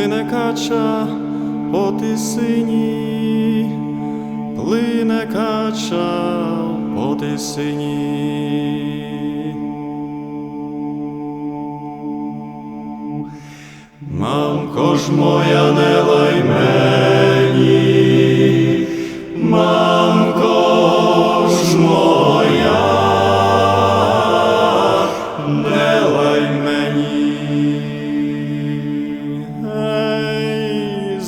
плине кача по тисині, плине кача по тисині. Мамко ж моя не лайма,